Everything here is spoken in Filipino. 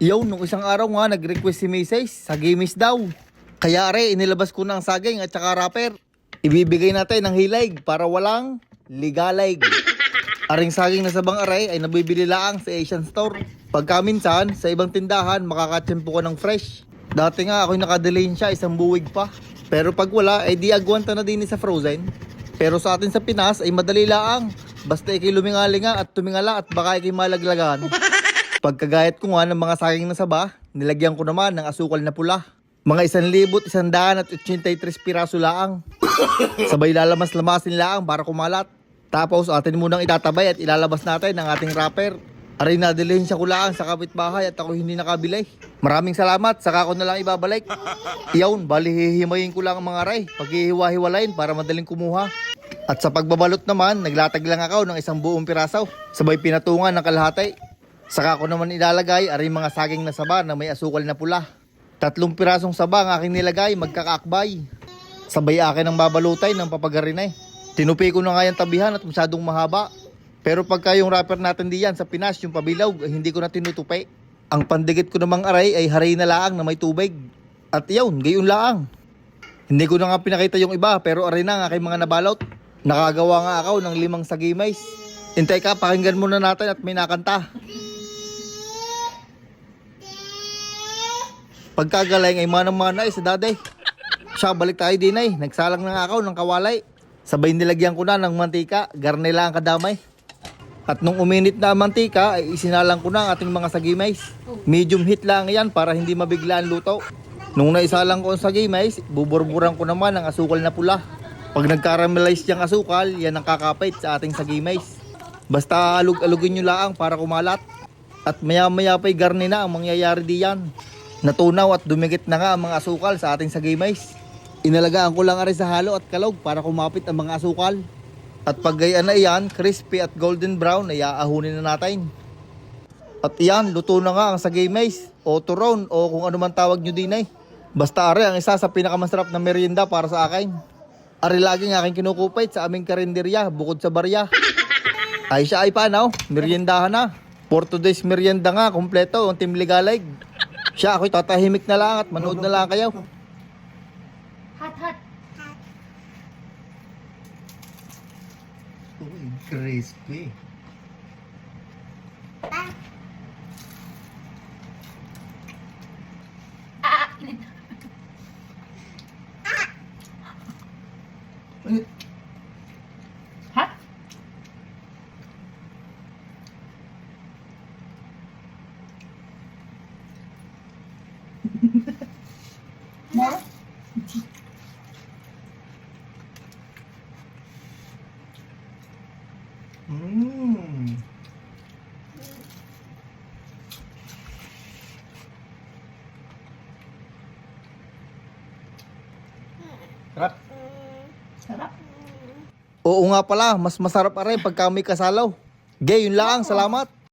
Yo, nung isang araw nga, nag-request si Mrs. sa gamis daw. Kaya are, inilabas ko ng saging at saka wrapper. Ibibigay natin ng hilig para walang ligalig. Aring saging na sabang aray ay nabibili laang sa Asian Store. Pagka minsan, sa ibang tindahan, makakatsempo ko ng fresh. Dati nga ako'y nakadelayin siya isang buwig pa. Pero pag wala, ay di agwanta na din sa frozen. Pero sa atin sa Pinas ay madali laang. Basta ikay lumingalinga at tumingala at baka ikay malaglagan. Pagkagayat ko nga ng mga saging na saba, nilagyan ko naman ng asukal na pula. Mga isan libot, isang daan at 83 piraso laang. Sabay lalamas-lamasin laang para kumalat. Tapos atin munang itatabay at ilalabas natin ang ating wrapper. Aray na dilihensya ko lang sa kapitbahay at ako hindi nakabili. Maraming salamat, saka ko na lang ibabalik. Iyawn, bali hihimayin ko lang ang mga aray. Paghihiwa-hiwalayin para madaling kumuha. At sa pagbabalot naman, naglatag lang ako ng isang buong pirasaw. Sabay pinatungan ng kalahati. Saka ko naman ilalagay aray mga saging na saba na may asukal na pula. Tatlong pirasong saba ang aking nilagay, magkakaakbay. Sabay akin ang babalutay ng papagarinay. Tinupi ko na nga yung tabihan at masyadong mahaba. Pero pagka yung wrapper natin diyan sa Pinas, yung pabilog, eh, hindi ko na tinutupi. Ang pandikit ko namang aray ay haray na laang na may tubig. At yun, gayon laang. Hindi ko na nga pinakita yung iba, pero aray na ang aking mga nabalot. Nakagawa nga ako ng limang sagimays. Hintay ka, pakinggan muna natin at may nakanta. Pagkagaling ay manang-mana ay sa daday. Siya, balik tayo din ay. Nagsalang na nga ako ng kawalay. Sabay nilagyan ko na ng mantika, garnila ang kadamay. At nung uminit na mantika, ay isinalang ko na ang ating mga sagimays. Medium heat lang yan para hindi mabigla ang luto. Nung naisalang ko ang sagimays, buburburan ko naman ang asukal na pula. Pag nag-caramelize yung asukal, yan ang kakapit sa ating sagimays. Basta alug-alugin nyo lang para kumalat. At maya-maya pa'y garni na ang mangyayari diyan. Natunaw at dumikit na nga ang mga asukal sa ating sagimays. Inalagaan ko lang ari sa halo at kalog para kumapit ang mga asukal. At pag gayaan na iyan, crispy at golden brown ay aahunin na natin. At iyan, luto na nga ang sagimays o turon o kung ano man tawag nyo din ay. Basta ari ang isa sa pinakamasarap na merienda para sa akin. Ari laging aking kinukupait sa aming karinderya bukod sa barya. Ay siya ay paano, meriendahan na. For today's merienda nga, kompleto, ang Team Ligalig. Siya ako'y tatahimik na lang at manood na lang kayo. Hot, hot. Uy, crispy. Ah, init. Hot? Mmm. Sarap. Sarap. Oo nga pala, mas masarap pa rin pagka may kasalaw. Gay, yun lang, salamat.